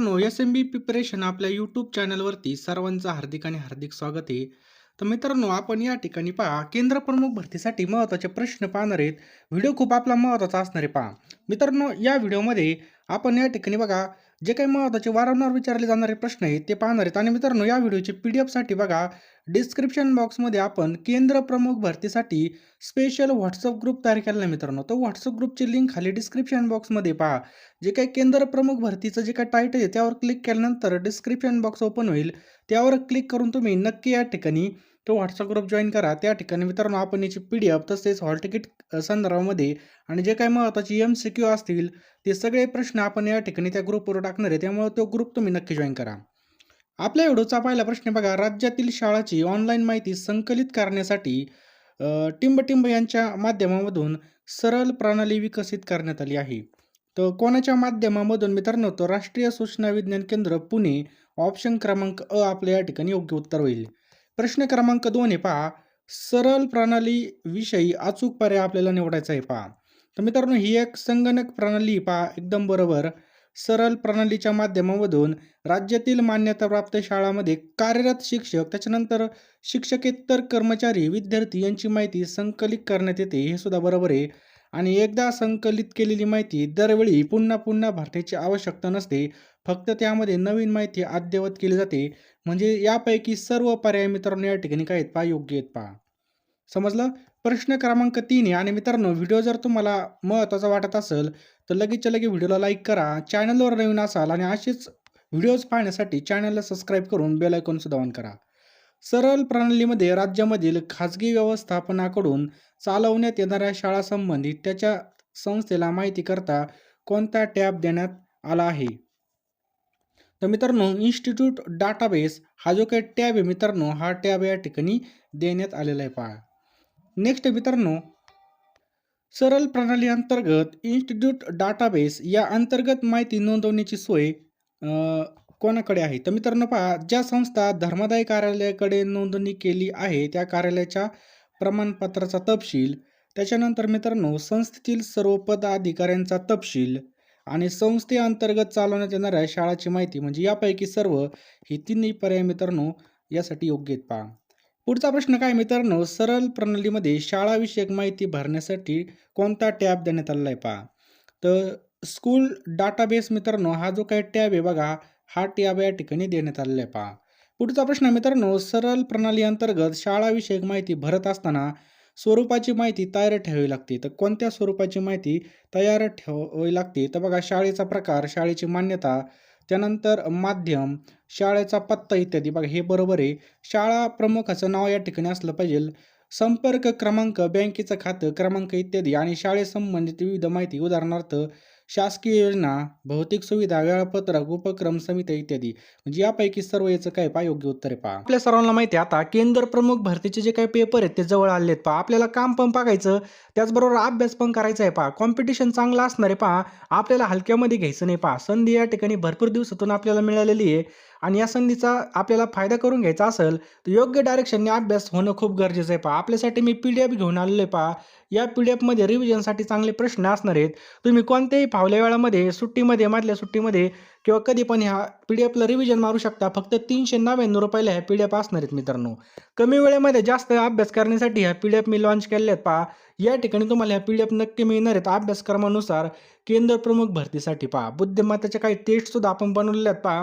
मित्रांनो S M B preparation आपल्या YouTube चॅनलवरती सर्वांचं हार्दिक आणि हार्दिक स्वागत आहे. तर मित्रांनो आपण या ठिकाणी पहा केंद्र प्रमुख भरतीसाठी महत्त्वाचे प्रश्न पाहणार आहेत. व्हिडिओ खूप आपला महत्त्वाचा असणार आहे पहा. मित्रांनो या व्हिडिओमध्ये आपण या ठिकाणी बघा जे काही महत्त्वाचे वारंवार विचारले जाणारे प्रश्न आहेत ते पाहणार आहेत. आणि मित्रांनो या व्हिडिओचे पी डी एफसाठी बघा डिस्क्रिप्शन बॉक्समध्ये आपण केंद्र प्रमुख भरतीसाठी स्पेशल व्हॉट्सअप ग्रुप तयार केलेला आहे मित्रांनो. तो व्हॉट्सअप ग्रुपची लिंक खाली डिस्क्रिप्शन बॉक्समध्ये पहा. जे काही केंद्र प्रमुख भरतीचं जे काही टायटल आहे त्यावर क्लिक केल्यानंतर डिस्क्रिप्शन बॉक्स ओपन होईल. त्यावर क्लिक करून तुम्ही नक्की या ठिकाणी तो व्हॉट्सअप ग्रुप जॉईन करा. त्या ठिकाणी मित्रांनो आपण याची पी डी एफ तसेच हॉल तिकीट संदर्भामध्ये आणि जे काही महत्त्वाची एम सी क्यू असतील ते सगळे प्रश्न आपण या ठिकाणी त्या ग्रुपवर टाकणार आहे. त्यामुळे तो ग्रुप तुम्ही नक्की जॉईन करा. आपल्या व्हिडिओचा पहिला प्रश्न बघा राज्यातील शाळाची ऑनलाईन माहिती संकलित करण्यासाठी टिंबटिंब यांच्या माध्यमामधून सरळ प्रणाली विकसित करण्यात आली आहे. तर कोणाच्या माध्यमामधून? मित्रांनो तर राष्ट्रीय सूचना विज्ञान केंद्र पुणे. ऑप्शन क्रमांक अ आपल्या या ठिकाणी योग्य उत्तर होईल. प्रश्न क्रमांक दोन आहे पहा. सरळ प्रणाली विषयी अचूक पर्याय आपल्याला निवडायचा आहे पहा. तर मित्रांनो ही एक संगणक प्रणाली पहा. एकदम बरोबर. सरल प्रणालीच्या माध्यमामधून राज्यातील मान्यताप्राप्त शाळामध्ये कार्यरत शिक्षक त्याच्यानंतर शिक्षकेतर कर्मचारी विद्यार्थी यांची माहिती संकलित करण्यात येते हे सुद्धा बरोबर आहे. आणि एकदा संकलित केलेली माहिती दरवेळी पुन्हा पुन्हा भरण्याची आवश्यकता नसते. फक्त त्यामध्ये नवीन माहिती अद्ययावत केली जाते. म्हणजे यापैकी सर्व पर्याय मित्रांनो या ठिकाणी काय आहेत? पा योग्य आहेत पहा. समजलं? प्रश्न क्रमांक तीन आहे. आणि मित्रांनो व्हिडिओ जर तुम्हाला महत्त्वाचा वाटत असेल तर लगेचच्या लगे व्हिडिओला लाईक करा चॅनलवर नवीन असाल आणि असेच व्हिडिओज पाहण्यासाठी चॅनलला सबस्क्राईब करून बेल सुद्धा ऑन करा. सरळ प्रणालीमध्ये राज्यामधील खाजगी व्यवस्थापनाकडून चालवण्यात येणाऱ्या शाळांसंबंधित त्याच्या संस्थेला माहिती करता कोणता टॅब देण्यात आला आहे? तर मित्रांनो इन्स्टिट्यूट डाटाबेस हा जो काही टॅब आहे मित्रांनो हा टॅब या ठिकाणी देण्यात आलेला आहे. पहा. नेक्स्ट मित्रांनो सरल प्रणाली अंतर्गत इन्स्टिट्यूट डाटाबेस या अंतर्गत माहिती नोंदवण्याची सोय कोणाकडे आहे? तर मित्रांनो पहा ज्या संस्था धर्मादाय कार्यालयाकडे नोंदणी केली आहे त्या कार्यालयाच्या प्रमाणपत्राचा तपशील त्याच्यानंतर मित्रांनो संस्थेतील सर्व पदाधिकाऱ्यांचा तपशील आणि संस्थेअंतर्गत चालवण्यात येणाऱ्या शाळाची माहिती म्हणजे यापैकी सर्व ही तिन्ही पर्याय मित्रांनो यासाठी योग्य आहेत पहा. पुढचा प्रश्न काय मित्रांनो? सरल प्रणालीमध्ये शाळाविषयक माहिती भरण्यासाठी कोणता टॅब देण्यात आलेला आहे पहा. तर स्कूल डाटाबेस मित्रांनो हा जो काही टॅब आहे बघा हा टॅब या ठिकाणी देण्यात आलेला आहे पहा. पुढचा प्रश्न मित्रांनो सरल प्रणाली अंतर्गत शाळाविषयक माहिती भरत असताना स्वरूपाची माहिती तयार ठेवावी लागते. तर कोणत्या स्वरूपाची माहिती तयार ठेवावी लागते? तर बघा शाळेचा प्रकार शाळेची मान्यता त्यानंतर माध्यम शाळेचा पत्ता इत्यादी. बघा हे बरोबर आहे. शाळा प्रमुखाचं नाव या ठिकाणी असलं पाहिजे. संपर्क क्रमांक बँकेचं खातं क्रमांक इत्यादी आणि शाळेसंबंधित विविध माहिती. उदाहरणार्थ शासकीय योजना भौतिक सुविधा वेळापत्रक उपक्रम समित्या इत्यादी. म्हणजे यापैकी सर्व याचं काय पहा योग्य उत्तर आहे पहा. आपल्या सर्वांना माहिती आहे आता केंद्र प्रमुख भरतीचे जे काही पेपर आहेत ते जवळ आले आहेत पहा. आपल्याला काम पण बघायचं त्याचबरोबर अभ्यास पण करायचा आहे पहा. कॉम्पिटिशन चांगलं असणार आहे पहा. आपल्याला हलक्यामध्ये घ्यायचं नाही पहा. संधी या ठिकाणी भरपूर दिवसातून आपल्याला मिळालेली आहे. आणि या संधीचा आपल्याला फायदा करून घ्यायचा असेल तर योग्य डायरेक्शनने अभ्यास होणं खूप गरजेचं आहे पहा. आपल्यासाठी मी पी डी एफ घेऊन आलेलो आहे पहा. या पी डी एफमध्ये रिव्हिजनसाठी चांगले प्रश्न असणार आहेत. तुम्ही कोणत्याही फावल्या वेळामध्ये सुट्टीमध्ये मधल्या सुट्टीमध्ये किंवा कधी पण ह्या पी डी एफला रिव्हिजन मारू शकता. फक्त तीनशे नव्याण्णव रुपयाला ह्या पी डी एफ असणार आहेत मित्रांनो. कमी वेळेमध्ये जास्त अभ्यास करण्यासाठी ह्या पी डी एफ मी लॉन्च केले आहेत पहा. या ठिकाणी तुम्हाला ह्या पी डी एफ नक्की मिळणार आहेत. अभ्यासक्रमानुसार केंद्र प्रमुख भरतीसाठी पहा. बुद्धिमत्ताच्या काही टेस्टसुद्धा आपण बनवलेले आहेत पहा.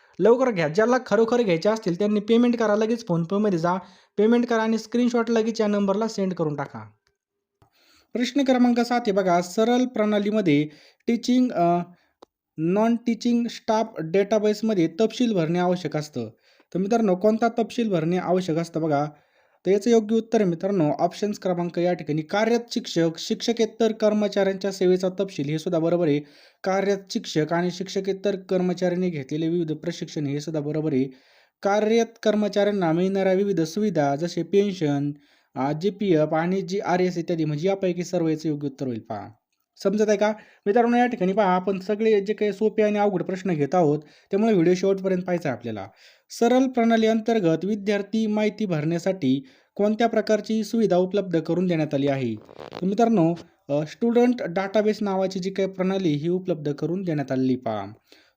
लवकर घ्या. ज्याला खरोखर घ्यायचे असतील त्यांनी पेमेंट करा लगेच फोनपेमध्ये जा. पेमेंट करा आणि स्क्रीनशॉट लगेच या नंबरला सेंड करून टाका. प्रश्न क्रमांक सात आहे बघा. सरळ प्रणालीमध्ये टीचिंग नॉन टीचिंग स्टाफ डेटाबेसमध्ये तपशील भरणे आवश्यक असतं. तर मित्रांनो कोणता तपशील भरणे आवश्यक असतं बघा? तर याचं योग्य उत्तर मित्रांनो ऑप्शन्स क्रमांक या ठिकाणी. कार्यरत शिक्षक शिक्षकेतर कर्मचाऱ्यांच्या सेवेचा तपशील हे सुद्धा बरोबर आहे. कार्यरत शिक्षक आणि शिक्षकेतर कर्मचाऱ्यांनी घेतलेले विविध प्रशिक्षण हे सुद्धा बरोबर आहे. कार्यरत कर्मचाऱ्यांना मिळणाऱ्या विविध सुविधा जसे पेन्शन जी पी एफ आणि जी आर एस इत्यादी म्हणजे यापैकी सर्व याचं योग्य उत्तर होईल. पहा. समजत आहे का? मित्रांनो या ठिकाणी पहा आपण सगळे जे काही सोपे आणि अवघड प्रश्न घेत आहोत त्यामुळे व्हिडिओ शेवटपर्यंत पाहायचा आहे आपल्याला. सरल प्रणाली अंतर्गत विद्यार्थी माहिती भरण्यासाठी कोणत्या प्रकारची सुविधा उपलब्ध करून देण्यात आली आहे? तर मित्रांनो स्टुडंट डाटाबेस नावाची जी काही प्रणाली ही उपलब्ध करून देण्यात आलेली पहा.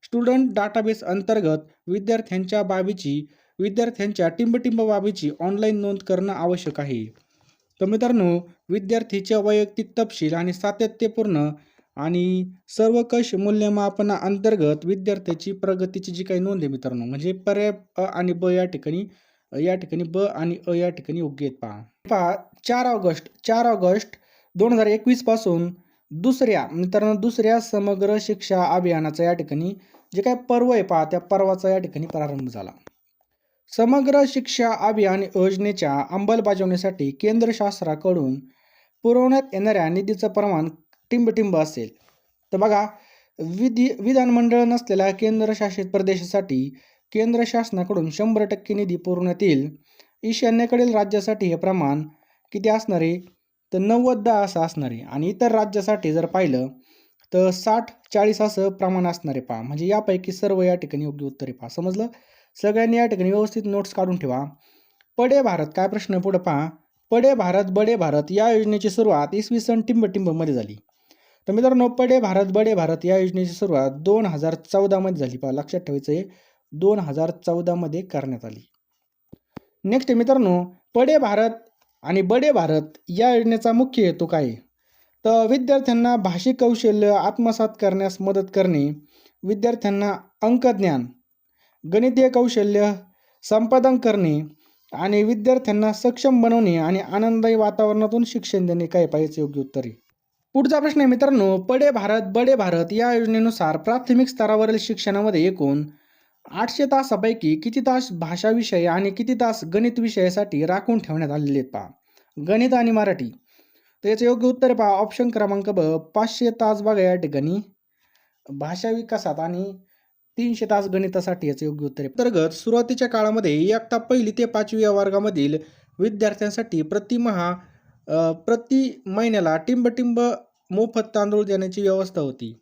स्टुडंट डाटाबेस अंतर्गत विद्यार्थ्यांच्या बाबीची विद्यार्थ्यांच्या टिंबटिंब बाबीची ऑनलाईन नोंद करणं आवश्यक आहे. तर मित्रांनो विद्यार्थीच्या वैयक्तिक तपशील आणि सातत्यपूर्ण आणि सर्वकष मूल्यमापना अंतर्गत विद्यार्थ्याची प्रगतीची जी काही नोंद आहे मित्रांनो म्हणजे पर्याय अ आणि ब या ठिकाणी या ठिकाणी ब आणि अ या ठिकाणी योग्य आहेत पहा. पहा चार ऑगस्ट चार ऑगस्ट दोन हजार एकवीसपासून दुसऱ्या मित्रांनो दुसऱ्या समग्र शिक्षा अभियानाचा या ठिकाणी जे काही पर्व आहे पहा त्या पर्वाचा या ठिकाणी प्रारंभ झाला. समग्र शिक्षा अभियान योजनेच्या अंमलबजावणीसाठी केंद्र शासनाकडून पुरवण्यात येणाऱ्या निधीचं प्रमाण टिंबटिंब असेल. तर बघा विधी विधानमंडळ नसलेल्या केंद्रशासित प्रदेशासाठी केंद्र शासनाकडून शंभर टक्के निधी पुरवण्यात येईल. ईशान्येकडील राज्यासाठी हे प्रमाण किती असणार? आहे तर नव्वद दहा असं असणार. आहे आणि इतर राज्यासाठी जर पाहिलं तर साठ चाळीस असं प्रमाण असणार आहे पहा. म्हणजे यापैकी सर्व या ठिकाणी योग्य उत्तर आहे पहा. समजलं? सगळ्यांनी या ठिकाणी व्यवस्थित नोट्स काढून ठेवा. पडे भारत काय प्रश्न पुढं पहा. पडे भारत बडे भारत या योजनेची सुरुवात इसवी सन टिंबटिंबमध्ये झाली. तर मित्रांनो पडे भारत बडे भारत या योजनेची सुरुवात दोन हजार चौदामध्ये झाली. पहा लक्षात ठेवायचं आहे. दोन हजार चौदामध्ये करण्यात आली. नेक्स्ट मित्रांनो पडे भारत आणि बडे भारत या योजनेचा मुख्य हेतू काय आहे? तर विद्यार्थ्यांना भाषिक कौशल्य आत्मसात करण्यास मदत करणे विद्यार्थ्यांना अंकज्ञान गणितीय कौशल्य संपादन करणे आणि विद्यार्थ्यांना सक्षम बनवणे आणि आनंददायी वातावरणातून शिक्षण देणे काय पाहिजे योग्य उत्तर? आहे पुढचा प्रश्न आहे मित्रांनो पडे भारत बडे भारत या योजनेनुसार प्राथमिक स्तरावरील शिक्षणामध्ये एकूण आठशे तासापैकी किती तास भाषा विषय आणि किती तास गणित विषयासाठी राखून ठेवण्यात आलेले आहेत पहा. गणित आणि मराठी. तर याचं योग्य उत्तर पहा. ऑप्शन क्रमांक ब पाचशे तास बघा या ठिकाणी. भाषा विकासात आणि तीनशे तास गणितासाठी याचं योग्य उत्तर अंतर्गत सुरुवातीच्या काळामध्ये इयत्ता पहिली ते पाचवी या वर्गामधील विद्यार्थ्यांसाठी प्रतिमहा प्रति महिन्याला टिंबटिंब मोफत तांदूळ देण्याची व्यवस्था होती.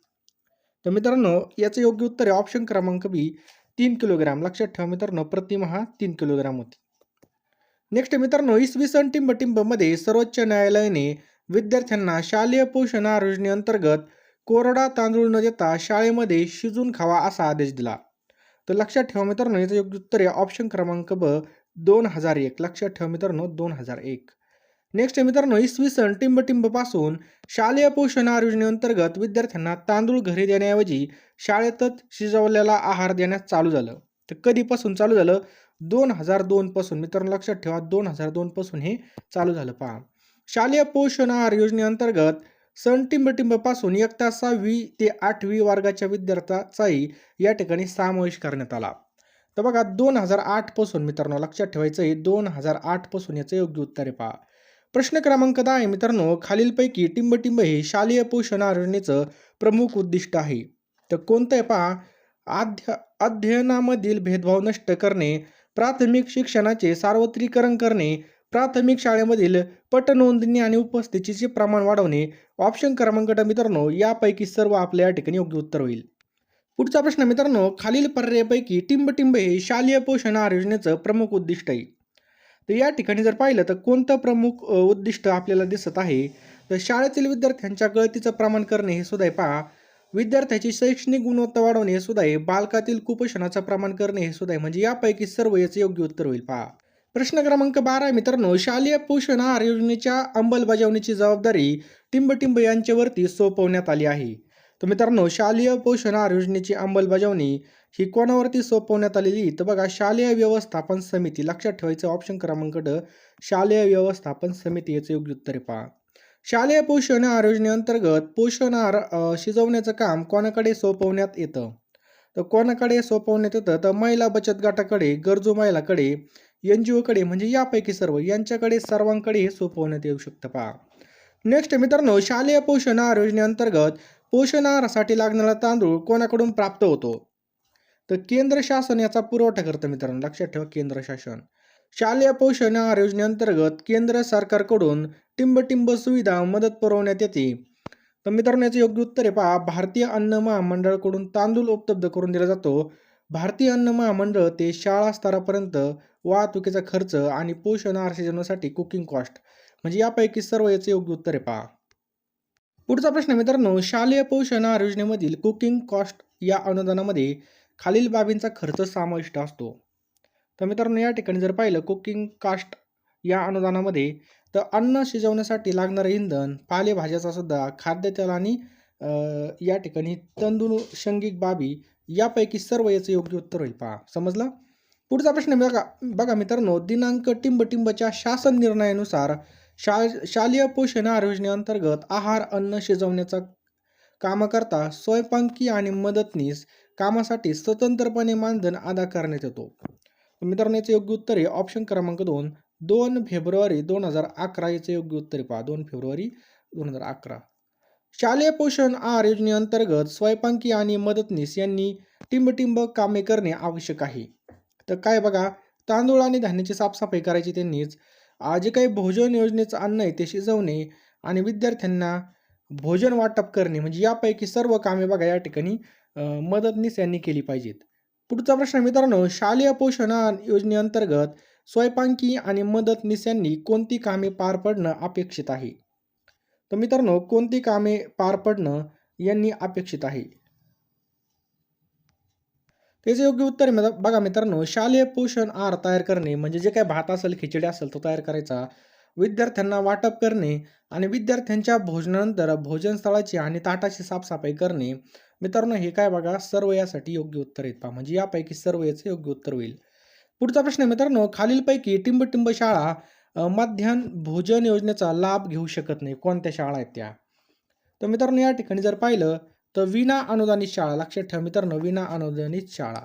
तर मित्रांनो याचं योग्य उत्तर आहे. ऑप्शन क्रमांक बी तीन किलोग्राम. लक्षात ठेवा मित्रांनो प्रतिमहा तीन किलोग्राम होती. नेक्स्ट मित्रांनो इसवी सन टिंबटिंबमध्ये सर्वोच्च न्यायालयाने विद्यार्थ्यांना शालेय पोषण आहार योजनेअंतर्गत कोरडा तांदूळ न देता शाळेमध्ये शिजून खावा असा आदेश दिला. तर लक्षात ठेवा मित्रांनो याचं योग्य उत्तर आहे ऑप्शन क्रमांक ब दोन हजार एक. लक्षात ठेवा मित्रांनो दोन हजार एक. नेक्स्ट आहे मित्रांनो इसवी सन टिंबटिंबपासून शालेय पोषण आहार योजनेअंतर्गत विद्यार्थ्यांना तांदूळ घरी देण्याऐवजी शाळेतच शिजवलेला आहार देण्यास चालू झालं. तर कधीपासून चालू झालं? दोन हजार दोनपासून मित्रांनो लक्षात ठेवा दोन हजार दोनपासून हे चालू झालं. पहा. शालेय पोषण आहार योजनेअंतर्गत सन टिंबटिंब इयत्ता सहावी ते आठवी वर्गाच्या विद्यार्थ्याचाही या ठिकाणी समावेश करण्यात आला. तर बघा दोन हजार आठपासून मित्रांनो लक्षात ठेवायचं आहे दोन हजार आठपासून याचं योग्य उत्तर आहे पहा. प्रश्न क्रमांक दहा आहे मित्रांनो खालीलपैकी टिंबटिंब हे शालेय पोषण आहार प्रमुख उद्दिष्ट आहे. तर कोणतं आहे पहा अध्य अध्ययनामधील भेदभाव नष्ट करणे प्राथमिक शिक्षणाचे सार्वत्रिकरण करणे प्राथमिक शाळेमधील पटनोंदणी आणि उपस्थितीचे प्रमाण वाढवणे ऑप्शन क्रमांक मित्रांनो यापैकी सर्व आपल्या या ठिकाणी योग्य उत्तर होईल. पुढचा प्रश्न मित्रांनो खालील पर्यायापैकी टिंबटिंब हे शालेय पोषण आहार योजनेचं प्रमुख उद्दिष्ट आहे. तर या ठिकाणी जर पाहिलं तर कोणतं प्रमुख उद्दिष्ट आपल्याला दिसत आहे? तर शाळेतील विद्यार्थ्यांच्या गळतीचं प्रमाण करणे हे सुद्धा आहे. पहा विद्यार्थ्याची शैक्षणिक गुणवत्ता वाढवणे हे सुद्धा आहे. बालकातील कुपोषणाचं प्रमाण करणे हे सुद्धा आहे. म्हणजे यापैकी सर्व याचे योग्य उत्तर होईल. पहा. प्रश्न क्रमांक बारा मित्रांनो शालेय पोषण आहार योजनेच्या अंमलबजावणीची जबाबदारी टिंबटिंब यांच्यावरती सोपवण्यात आली आहे. तर मित्रांनो शालेय पोषण आहार योजनेची अंमलबजावणी ही कोणावरती सोपवण्यात आलेली? तर बघा शालेय व्यवस्थापन समिती. लक्षात ठेवायचं ऑप्शन क्रमांक ड शालेय व्यवस्थापन समिती याचं योग्य उत्तर पहा. शालेय पोषण आहार योजनेअंतर्गत पोषण आहार शिजवण्याचं काम कोणाकडे सोपवण्यात येतं? तर कोणाकडे सोपवण्यात येतं? तर महिला बचत गटाकडे गरजू महिलाकडे. एन जी ओकडे म्हणजे यापैकी सर्व यांच्याकडे सर्वांकडे हे सोपवण्यात येऊ शकतं पहा. नेक्स्ट मित्रांनो शालेय पोषण आहार योजनेअंतर्गत पोषण आहारासाठी लागणारा तांदूळ कोणाकडून प्राप्त होतो? तर केंद्र शासन याचा पुरवठा करतं मित्रांनो लक्षात ठेवा केंद्र शासन. शालेय पोषण आहार योजनेअंतर्गत केंद्र सरकारकडून टिंबटिंब सुविधा मदत पुरवण्यात येते. तर मित्रांनो याचं योग्य उत्तर आहे पहा भारतीय अन्न महामंडळाकडून तांदूळ उपलब्ध करून दिला जातो. भारतीय अन्न महामंडळ ते शाळा स्तरापर्यंत वाहतुकीचा खर्च आणि पोषण आहार शिजवण्यासाठी कुकिंग कॉस्ट म्हणजे यापैकी सर्व याचे योग्य उत्तर आहे पहा. पुढचा प्रश्न मित्रांनो शालेय पोषण आहार योजनेमधील कुकिंग कॉस्ट या अनुदानामध्ये खालील बाबींचा खर्च समाविष्ट असतो. तर मित्रांनो या ठिकाणी जर पाहिलं कुकिंग कास्ट या अनुदानामध्ये तर अन्न शिजवण्यासाठी लागणारं इंधन पालेभाज्याचा सुद्धा खाद्यतेल आणि या ठिकाणी तंदूळ बाबी यापैकी सर्व याचं योग्य उत्तर होईल. पहा समजलं? पुढचा प्रश्न बघा बघा मित्रांनो दिनांक टिंबटिंबच्या शासन निर्णयानुसार शा शालेय पोषण आहार योजनेअंतर्गत आहार अन्न शिजवण्याचा कामाकरता स्वयंपाकी आणि मदतनीस कामासाठी स्वतंत्रपणे मानधन अदा करण्यात येतो. मित्रांनो याचं योग्य उत्तर आहे ऑप्शन क्रमांक दोन. दोन फेब्रुवारी दोन हजार अकरा याचं योग्य उत्तर पहा दोन फेब्रुवारी दोन हजार अकरा. शालेय पोषण आहार योजनेअंतर्गत स्वयंपाकी आणि मदतनीस यांनी टिंबटिंब कामे करणे आवश्यक आहे. तर काय बघा तांदूळ आणि धान्याची साफसफाई करायची त्यांनीच. आ, जे काही भोजन योजनेचं अन्न आहे ते शिजवणे आणि विद्यार्थ्यांना भोजन वाटप करणे म्हणजे यापैकी सर्व कामे बघा या ठिकाणी मदतनीस यांनी केली पाहिजेत. पुढचा प्रश्न मित्रांनो शालेय पोषण आहार योजनेअंतर्गत स्वयंपाकी आणि मदतनीस यांनी कोणती कामे पार पडणं अपेक्षित आहे? तर मित्रांनो कोणती कामे पार पडणं यांनी अपेक्षित आहे? त्याचं योग्य उत्तर आहे बघा मित्रांनो शालेय पोषण आहार तयार करणे म्हणजे जे काही भात असेल खिचडी असेल तो तयार करायचा. विद्यार्थ्यांना वाटप करणे आणि विद्यार्थ्यांच्या भोजनानंतर भोजनस्थळाची आणि ताटाची साफसफाई करणे. मित्रांनो हे काय बघा सर्व यासाठी योग्य उत्तर आहेत पहा. म्हणजे यापैकी सर्व याचं योग्य उत्तर होईल. पुढचा प्रश्न मित्रांनो खालीलपैकी टिंबटिंब शाळा मध्यान्ह भोजन योजनेचा लाभ घेऊ शकत नाही. कोणत्या शाळा आहेत त्या? तर मित्रांनो या ठिकाणी जर पाहिलं तर विना अनुदानित शाळा लक्षात ठेवा मित्रांनो विना अनुदानित शाळा.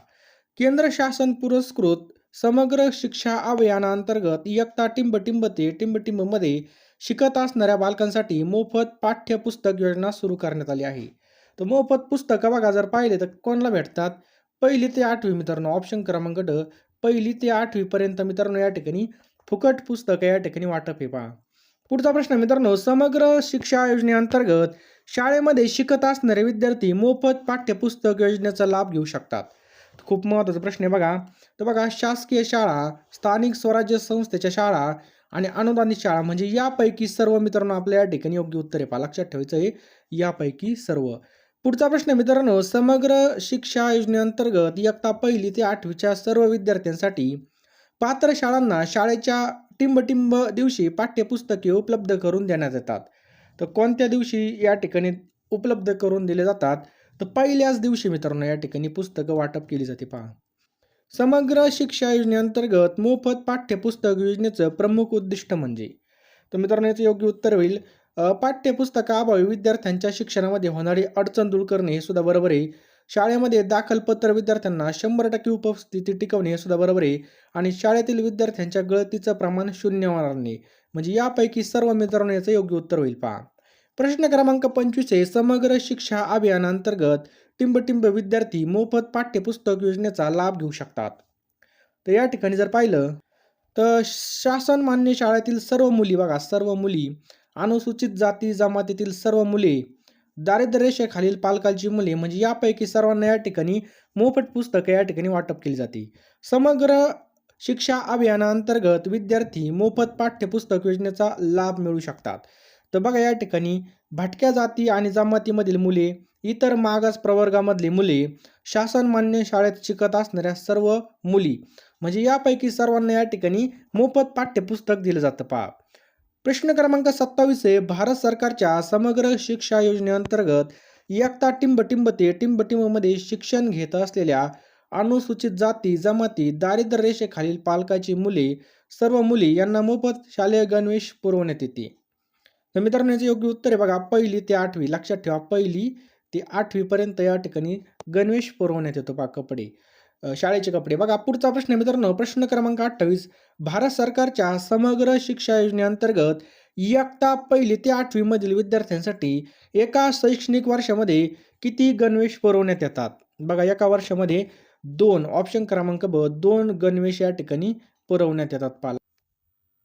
केंद्र शासन पुरस्कृत समग्र शिक्षा अभियानाअंतर्गत इयत्ता टिंबटिंब ते टिंबटिंबमध्ये शिकत असणाऱ्या बालकांसाठी मोफत पाठ्यपुस्तक योजना सुरू करण्यात आली आहे. तर मोफत पुस्तकं बघा जर पाहिले तर कोणाला भेटतात? पहिली ते आठवी मित्रांनो ऑप्शन क्रमांक ड. पहिली ते आठवीपर्यंत मित्रांनो या ठिकाणी फुकट पुस्तक या ठिकाणी वाटप आहे पहा. पुढचा प्रश्न मित्रांनो समग्र शिक्षा योजनेअंतर्गत शाळेमध्ये शिकत असणारे विद्यार्थी मोफत पाठ्यपुस्तक योजनेचा लाभ घेऊ शकतात. खूप महत्त्वाचा प्रश्न आहे बघा. तर बघा शासकीय शाळा स्थानिक स्वराज्य संस्थेच्या शाळा आणि अनुदानित शाळा म्हणजे यापैकी सर्व मित्रांनो आपल्या या ठिकाणी योग्य उत्तर आहे पहा. लक्षात ठेवायचं आहे यापैकी सर्व. पुढचा प्रश्न मित्रांनो समग्र शिक्षा योजनेअंतर्गत इयत्ता पहिली ते आठवीच्या सर्व विद्यार्थ्यांसाठी पात्र शाळांना शाळेच्या टिंबटिंब दिवशी पाठ्यपुस्तके उपलब्ध करून देण्यात येतात. तर कोणत्या दिवशी या ठिकाणी उपलब्ध करून दिले जातात? तर पहिल्याच दिवशी मित्रांनो या ठिकाणी पुस्तकं वाटप केली जाते पहा. समग्र शिक्षा योजनेअंतर्गत मोफत पाठ्यपुस्तक योजनेचं प्रमुख उद्दिष्ट म्हणजे तर मित्रांनो याचं योग्य उत्तर होईल पाठ्यपुस्तकाअभावी विद्यार्थ्यांच्या शिक्षणामध्ये होणारी अडचण दूर करणे हे सुद्धा बरोबर आहे. शाळेमध्ये दाखलपत्र विद्यार्थ्यांना शंभर टक्के उपस्थिती टिकवणे हे सुद्धा बरोबर आहे. आणि शाळेतील विद्यार्थ्यांच्या गळतीचं प्रमाण शून्य होणार नाही म्हणजे यापैकी सर्व मित्रांनो याचं योग्य उत्तर होईल पहा. प्रश्न क्रमांक पंचवीस आहे समग्र शिक्षा अभियानांतर्गत टिंबटिंब विद्यार्थी मोफत पाठ्यपुस्तक योजनेचा लाभ घेऊ शकतात. तर या ठिकाणी जर पाहिलं तर शासन मान्य शाळेतील सर्व मुली बघा सर्व मुली अनुसूचित जाती जमातीतील सर्व मुले दारिद्र्य रेषेखालील पालकांची मुले म्हणजे यापैकी सर्वांना या ठिकाणी मोफत पुस्तकं या ठिकाणी वाटप केली जाते. समग्र शिक्षा अभियानाअंतर्गत विद्यार्थी मोफत पाठ्यपुस्तक योजनेचा लाभ मिळू शकतात. तर बघा या ठिकाणी भटक्या जाती आणि जमातीमधील मुले इतर मागास प्रवर्गामधली मुले शासनमान्य शाळेत शिकत असणाऱ्या सर्व मुली म्हणजे यापैकी सर्वांना या ठिकाणी मोफत पाठ्यपुस्तक दिलं जातं. पहा प्रश्न क्रमांक सत्तावीस आहे भारत सरकारच्या समग्र शिक्षा योजनेअंतर्गत इयत्ता टिंब टिंबटिंबमध्ये ते शिक्षण घेत असलेल्या अनुसूचित जाती जमाती दारिद्र्य रेषेखालील पालकाची मुले सर्व मुली यांना मोफत शालेय गणवेश पुरवण्यात येते. तर मित्रांनो याचे योग्य उत्तर आहे बघा पहिली ते आठवी. लक्षात ठेवा पहिली ते आठवीपर्यंत या ठिकाणी गणवेश पुरवण्यात येतो पाक कपडे. शाळेचे कपडे. बघा पुढचा प्रश्न मित्रांनो. प्रश्न क्रमांक अठ्ठावीस. भारत सरकारच्या समग्र शिक्षा योजनेअंतर्गत इयत्ता पहिली ते आठवीमधील विद्यार्थ्यांसाठी एका शैक्षणिक वर्षामध्ये किती गणवेश पुरवण्यात येतात? बघा एका वर्षामध्ये दोन. ऑप्शन क्रमांक ब दोन गणवेश या ठिकाणी पुरवण्यात येतात पाला